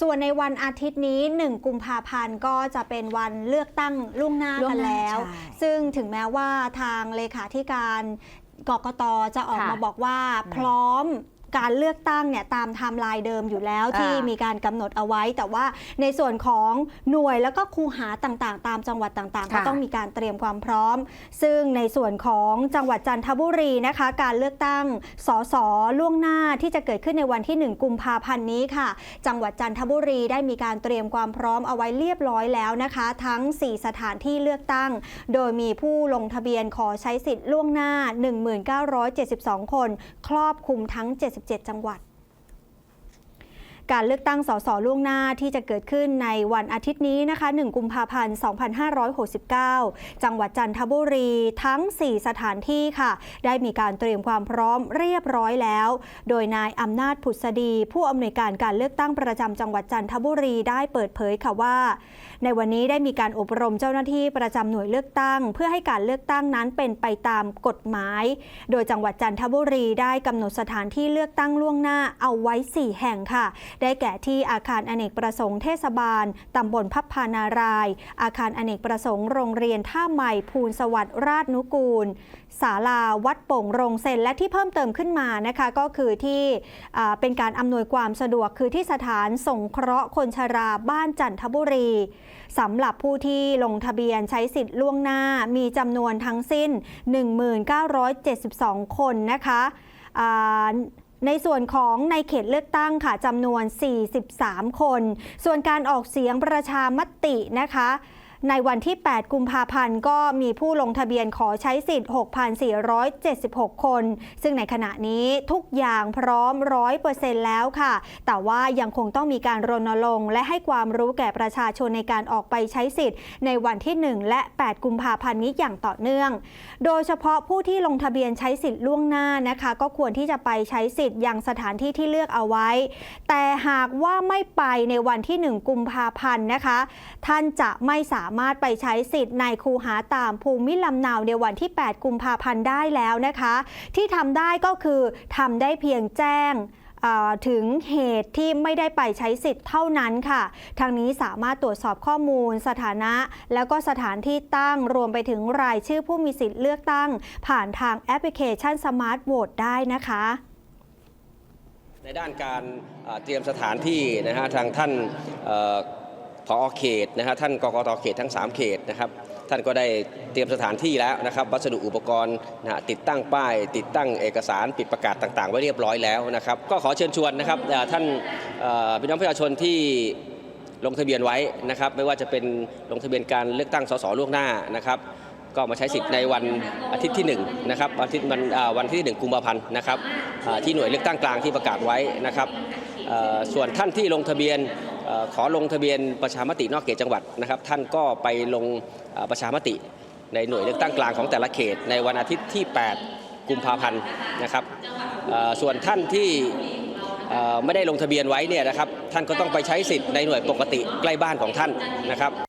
ส่วนในวันอาทิตย์นี้ 1 กุมภาพันธ์ก็จะเป็นวันเลือกตั้งล่วงหน้าล่วกังนหน้าแล้วใช่ซึ่งถึงแม้ว่าทางเลขาธิการกกตจะออกค่ะมาบอกว่าอืมพร้อม การเลือกตั้งเนี่ยตามไทม์ไลน์เดิมอยู่แล้วอ่าที่มีการกำหนดเอาไว้ แต่ว่าในส่วนของหน่วยแล้วก็คูหาต่างๆ ตามจังหวัดต่างๆ ก็ค่ะต้องมีการเตรียมความพร้อม ซึ่งในส่วนของจังหวัดจันทบุรีนะคะ การเลือกตั้งสสล่วงหน้าที่จะเกิดขึ้นในวันที่ 1 กุมภาพันธ์นี้ค่ะ จังหวัดจันทบุรีได้มีการเตรียมความพร้อมเอาไว้เรียบร้อยแล้วนะคะ ทั้ง 4 สถานที่เลือกตั้ง โดยมีผู้ลงทะเบียนขอใช้สิทธิ์ล่วงหน้า 1972 คน ครอบคลุมทั้ง77จังหวัด การเลือกตั้งสสล่วงหน้าที่จะเกิดขึ้นในวันอาทิตย์นี้นะคะ 1 กุมภาพันธ์ 2569 จังหวัดจันทบุรีทั้ง 4 สถานที่ค่ะ ได้มีการเตรียมความพร้อมเรียบร้อยแล้ว โดยนายอำนาจผุษดี ผู้อำนวยการการเลือกตั้งประจำจังหวัดจันทบุรีได้เปิดเผยค่ะว่า ในวันนี้ได้มีการอบรมเจ้าหน้าที่ประจำหน่วยเลือกตั้ง เพื่อให้การเลือกตั้งนั้นเป็นไปตามกฎหมาย โดยจังหวัดจันทบุรีได้กำหนดสถานที่เลือกตั้งล่วงหน้าเอาไว้ 4 แห่งค่ะได้แก่ที่อาคารอเนกประสงค์เทศบาลตำบลพับพานาราย อาคารอเนกประสงค์โรงเรียนท่าใหม่ภูลสวัสดิ์ราชนุกูลศาลาวัดโป่งโรงเซนและที่เพิ่มเติมขึ้นมานะคะก็คือที่เป็นการอำนวยความสะดวกคือที่สถานสงเคราะห์คนชราบ้านจันทบุรีสำหรับผู้ที่ลงทะเบียนใช้สิทธิ์ล่วงหน้ามีจำนวนทั้งสิ้น 1972 คนนะคะ ในส่วนของในเขตเลือกตั้งค่ะจำนวน 43 คน ส่วนการออกเสียงประชามตินะคะ ในวันที่ 8 กุมภาพันธ์ก็มีผู้ลงทะเบียนขอใช้สิทธิ์ 6,476 คน ซึ่งในขณะนี้ทุกอย่างพร้อม 100%แล้วค่ะ แต่ว่ายังคงต้องมีการรณรงค์และให้ความรู้แก่ประชาชนในการออกไปใช้สิทธิ์ ในวันที่ 1 และ 8 กุมภาพันธ์นี้อย่างต่อเนื่อง โดยเฉพาะผู้ที่ลงทะเบียนใช้สิทธิ์ล่วงหน้านะคะ ก็ควรที่จะไปใช้สิทธิ์ยังสถานที่ที่เลือกเอาไว้ แต่หากว่าไม่ไปในวันที่ 1 กุมภาพันธ์นะคะ ท่านจะไม่สามารถไปใช้สิทธิ์ในคูหาตามภูมิลำเนาในวันที่ 8 กุมภาพันธ์ได้แล้วนะคะ ที่ทำได้ก็คือทำได้เพียงแจ้งถึงเหตุที่ไม่ได้ไปใช้สิทธิ์เท่านั้นค่ะ ทางนี้สามารถตรวจสอบข้อมูล สถานะ แล้วก็สถานที่ตั้งรวมไปถึงรายชื่อผู้มีสิทธิ์เลือกตั้ง ผ่านทางแอปพลิเคชันสมาร์ทโหวตได้นะคะ ในด้านการเตรียมสถานที่นะฮะทางท่าน ผอเขตนะฮะท่านกกตเขตทั้ง 3 เขตนะครับท่านก็ได้เตรียมสถานที่แล้วนะครับวัสดุอุปกรณ์นะติดตั้งป้าย ติดตั้งเอกสารปิดประกาศต่างๆ ไว้เรียบร้อยแล้วนะครับก็ขอเชิญชวนนะครับท่านพี่น้องประชาชนที่ลงทะเบียนไว้นะครับไม่ว่าจะเป็นลงทะเบียนการเลือกตั้งสสล่วงหน้านะครับก็มาใช้สิทธิ์ในวันอาทิตย์ที่1นะครับวันอาทิตย์วันอ่าวันที่ 1 กุมภาพันธ์นะครับที่หน่วยเลือกตั้งกลางที่ประกาศไว้นะครับส่วนท่านที่ลงทะเบียน ขอลงทะเบียนประชามตินอกเขตจังหวัดนะครับ ท่านก็ไปลงประชามติในหน่วยเลือกตั้งกลางของแต่ละเขต ในวันอาทิตย์ที่ 8 กุมภาพันธ์นะครับส่วนท่านที่ไม่ได้ลงทะเบียนไว้เนี่ยนะครับท่านก็ต้องไปใช้สิทธิ์ในหน่วยปกติใกล้บ้านของท่านนะครับ